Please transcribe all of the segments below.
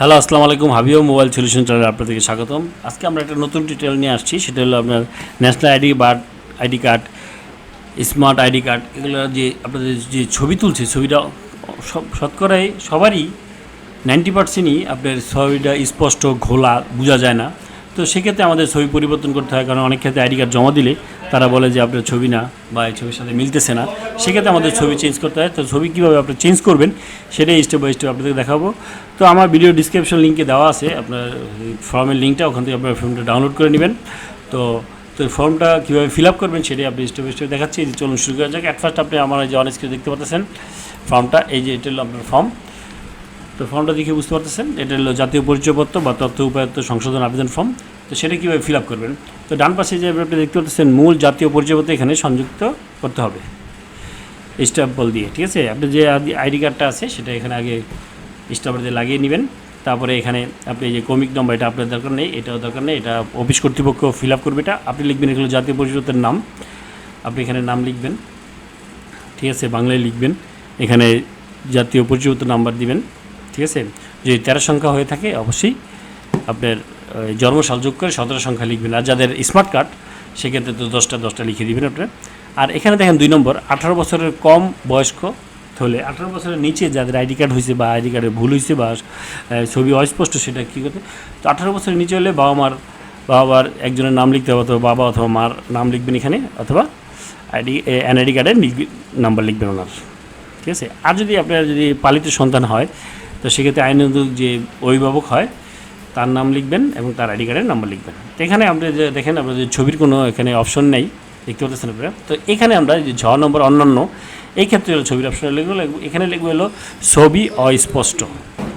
Hello আসসালামু আলাইকুম। হাবিও mobile solution চ্যানেলে আপনাদেরকে স্বাগতম। আজকে আমরা একটা নতুন ডিটেল নিয়ে আসছি। সেটা হলো আপনার national ID birth ID card smart ID card এগুলো যে আপনাদের যে ছবি তুলছে, ছবিটা সব শতকরাই সবারই নাইনটি পার্সেন্টই আপনার ছবিটা স্পষ্ট, ঘোলা, বোঝা যায় না। তো সেক্ষেত্রে আমাদের ছবি পরিবর্তন করতে হয়, কারণ অনেক ক্ষেত্রে আইডি কার্ড জমা দিলে তারা বলে যে আপনার ছবি না বা এই ছবির সাথে মিলতেছে না। সেক্ষেত্রে আমাদের ছবি চেঞ্জ করতে হয়। তো ছবি কীভাবে আপনি চেঞ্জ করবেন সেটাই স্টেপ বাই স্টেপ আপনাদের দেখাবো। তো আমার ভিডিও ডিসক্রিপশন লিঙ্কে দেওয়া আছে। আপনার ফর্মের লিঙ্কটা ওখান থেকে আপনার ফর্মটা ডাউনলোড করে নেবেন। তো তো ফর্মটা কীভাবে ফিল আপ করবেন সেটাই আপনি স্টেপ বাই স্টেপ দেখাচ্ছি। যে চলুন শুরু করা যাক। অ্যাট ফার্স্ট আপনি আমার যে অনেক কিছু দেখতে পাচ্ছেন ফর্মটা এই যে এটা হলো আপনার ফর্ম তো ফর্মটা দেখে বুঝতে পারতেছেন। এটা হলো জাতীয় পরিচয়পত্র বা তথ্য উপায়ত্ত সংশোধন আবেদন ফর্ম তো সেটা কীভাবে ফিল আপ করবেন? তো ডান পাশে যে আপনি দেখতে পাচ্ছেন মূল জাতীয় পরিচয়পত্র এখানে সংযুক্ত করতে হবে। স্টাম্পল দিয়ে, ঠিক আছে? আপনি যে আইডি কার্ডটা আছে, সেটা এখানে আগে স্টাম্পল দিয়ে লাগিয়ে নেবেন। তারপরে এখানে আপনি যে কমিক নম্বর, এটা আপনার দরকার নেই, এটাও দরকার নেই, এটা অফিস কর্তৃপক্ষ ফিল আপ করবে এটা। আপনি লিখবেন এগুলো জাতীয় পরিচয়পত্রের নাম। আপনি এখানে নাম লিখবেন। ঠিক আছে? বাংলায় লিখবেন। এখানে জাতীয় পরিচয়পত্র নাম্বার দিবেন। ঠিক আছে? যদি তেরো সংখ্যা হয়ে থাকে, অবশ্যই আপনার জন্মসাল যোগ করে সতেরো সংখ্যা লিখবেন। আর যাদের স্মার্ট কার্ড সেক্ষেত্রে তো দশটা দশটা লিখে দিবেন আপনার আর এখানে দেখেন দুই নম্বর, আঠারো বছরের কম বয়স্ক হলে, আঠারো বছরের নিচে যাদের আইডি কার্ড হয়েছে বা আইডি কার্ডে ভুল হয়েছে বা ছবি অস্পষ্ট, সেটা কী করতে? তো আঠারো বছরের নিচে হলে বাবা মার বাবা মার একজনের নাম লিখতে হবে অথবা বাবা অথবা মার নাম লিখবেন এখানে, অথবা আইডি এনআইডি কার্ডের নাম্বার লিখবেন ওনার। ঠিক আছে? আর যদি আপনার যদি পালিত সন্তান হয়, তো সেক্ষেত্রে আইনত যে অভিভাবক হয় তার নাম লিখবেন এবং তার আইডি কার্ডের নাম্বার লিখবেন। তো এখানে আপনি যে দেখেন, আপনার যে ছবির কোনো এখানে অপশন নেই, দেখতে পাচ্ছেন আপনারা। তো এখানে আমরা যে ঝ নম্বর অন্যান্য, এই ক্ষেত্রে হলো ছবির অপশনে লিখব এখানে লিখব হলো ছবি অস্পষ্ট,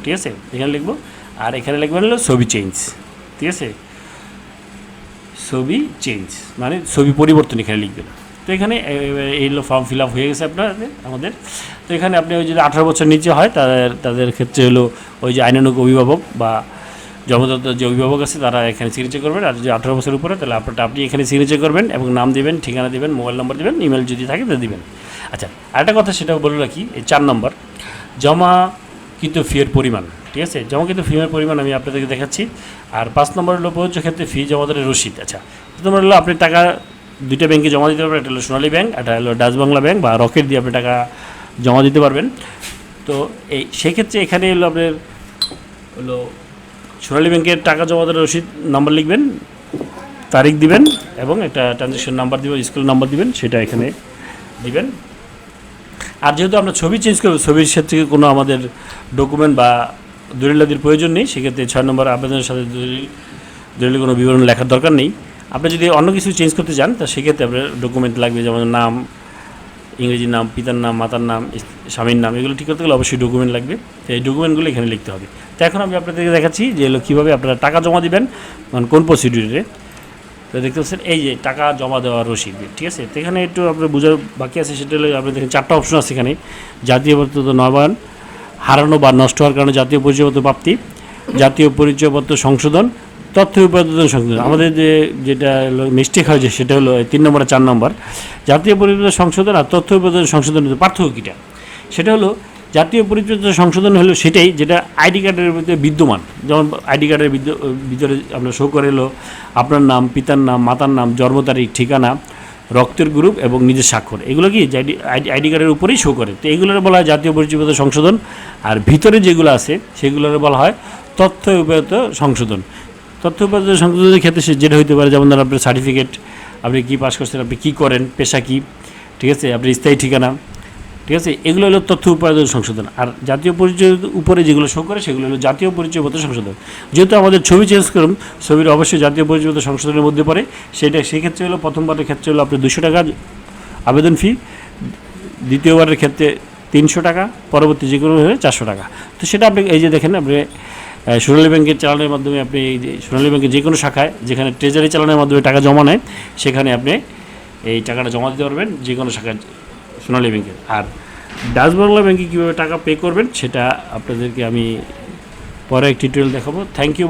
ঠিক আছে? এখানে লিখব, আর এখানে লিখবেন হলো ছবি চেঞ্জ ঠিক আছে? ছবি চেঞ্জ মানে ছবি পরিবর্তন এখানে লিখবেন। তো এখানে এ- এ- এই হলো ফর্ম ফিল আপ হয়ে গেছে আপনার, আমাদের। তো এখানে আপনি ওই যদি আঠারো বছর নিচে হয়, তাদের তাদের ক্ষেত্রে হলো ওই যে আইনানুক অভিভাবক বা জন্মদত্ত যে অভিভাবক আছে, তারা এখানে সিগনেচার করবেন। আর যদি আঠারো বছর উপরে, তাহলে আপনারটা আপনি এখানে সিগনেচার করবেন এবং নাম দেবেন, ঠিকানা দেবেন মোবাইল নম্বর দিবেন ইমেল যদি থাকে তো দিবেন। আচ্ছা আরেকটা কথা সেটা বলে রাখি, এই চার নম্বর জমা কিন্তু ফিয়ের পরিমাণ, ঠিক আছে? জমা কিন্তু ফিয়ের পরিমাণ আমি আপনাদেরকে দেখাচ্ছি। আর পাঁচ নম্বর হলো প্রযোজ্য ক্ষেত্রে ফি জমাদারের রসিদ। আচ্ছা নম্বর হলো আপনি টাকা দুইটা ব্যাংকে জমা দিতে পারবেন একটা হলো সোনালী ব্যাংক একটা হলো ডাচ বাংলা ব্যাংক বা রকেট দিয়ে আপনি টাকা জমা দিতে পারবেন। তো এই সেক্ষেত্রে এখানে হলো আপনার হলো সোনালী ব্যাংকের টাকা জমা দেওয়ার রসিদ নাম্বার লিখবেন, তারিখ দিবেন, এবং একটা ট্রানজ্যাকশন নাম্বার দিবেন স্কুল নাম্বার দিবেন, সেটা এখানে দিবেন। আর যেহেতু আমরা ছবি চেঞ্জ করব, ছবির ক্ষেত্রে কোনো আমাদের ডকুমেন্ট বা দলিলাদির প্রয়োজন নেই, সেক্ষেত্রে ছয় নম্বর আবেদনের সাথে দলিল দলিলের কোনো বিবরণ লেখার দরকার নেই। আপনি যদি অন্য কিছু চেঞ্জ করতে চান, তা সেক্ষেত্রে আপনার ডকুমেন্ট লাগবে, যেমন নাম, ইংরেজি নাম, পিতার নাম, মাতার নাম, স্বামীর নাম, এগুলো ঠিক করতে গেলে অবশ্যই ডকুমেন্ট লাগবে। এই ডকুমেন্টগুলো এখানে লিখতে হবে। তো এখন আমি আপনাদেরকে দেখাচ্ছি যে এগুলো কীভাবে আপনারা টাকা জমা দিবেন মানে কোন প্রসিডিউরে তো দেখতে পাচ্ছেন, এই যে টাকা জমা দেওয়ার রসিদ, ঠিক আছে? তো এখানে একটু আপনার বোঝার বাকি আছে, সেটা হলো আপনি দেখেন চারটা অপশন আছে এখানে। জাতীয় পরিচয়পত্র নবায়ন, হারানো বা নষ্ট হওয়ার কারণে জাতীয় পরিচয়পত্র প্রাপ্তি, জাতীয় পরিচয়পত্র সংশোধন, তথ্য উপাদান সংশোধন। আমাদের যে যেটা মিস্টেক হয়েছে সেটা হলো তিন নম্বর চার নম্বর। জাতীয় পরিচয় সংশোধন আর তথ্য উপাদান সংশোধনের পার্থক্য কীটা, সেটা হলো জাতীয় পরিচয় সংশোধন হলো সেটাই যেটা আইডি কার্ডের ভিতরে বিদ্যমান। যেমন আইডি কার্ডের ভিতরে আপনার শো করে এলো, আপনার নাম, পিতার নাম, মাতার নাম, জন্ম তারিখ, ঠিকানা, রক্তের গ্রুপ এবং নিজের স্বাক্ষর। এগুলো কি আইডি কার্ডের উপরেই শো করে। তো এগুলোর বলা হয় জাতীয় পরিচয়পত্র সংশোধন। আর ভিতরে যেগুলো আছে, সেগুলোর বলা হয় তথ্য উপায়ত সংশোধন। তথ্য উপায়ত সংশোধনের ক্ষেত্রে সে যেটা হইতে পারে, যেমন ধরুন আপনার সার্টিফিকেট আপনি কী পাস করছেন, আপনি কী করেন, পেশা কী, ঠিক আছে? আপনার স্থায়ী ঠিকানা ঠিক আছে? এগুলো হলো তথ্য উপার্জন সংশোধন। আর জাতীয় পরিচয়ের উপরে যেগুলো শো করে, সেগুলো হলো জাতীয় পরিচয়পত্র সংশোধন। যেহেতু আমাদের ছবি চেঞ্জ করুন, ছবির অবশ্যই জাতীয় পরিচয়পত্র সংশোধনের মধ্যে পড়ে। সেটা সেক্ষেত্রে হলো প্রথমবারের ক্ষেত্রে হলো আপনি দুশো টাকা আবেদন ফি দ্বিতীয়বারের ক্ষেত্রে তিনশো টাকা, পরবর্তী যে কোনো হলে চারশো টাকা। তো সেটা আপনি, এই যে দেখেন, আপনি সোনালী ব্যাংকের চালানের মাধ্যমে আপনি এই যে, সোনালী ব্যাংকের যে কোনো শাখায়, যেখানে ট্রেজারি চালানের মাধ্যমে টাকা জমা নেয়, সেখানে আপনি এই টাকাটা জমা দিতে পারবেন। যে কোনো শাখায় সোনালী ব্যাংকের আর ডাচ বাংলা ব্যাংকে কীভাবে টাকা পে করবেন, সেটা আপনাদেরকে আমি পরে একটি টিউটোরিয়াল দেখাবো। Thank you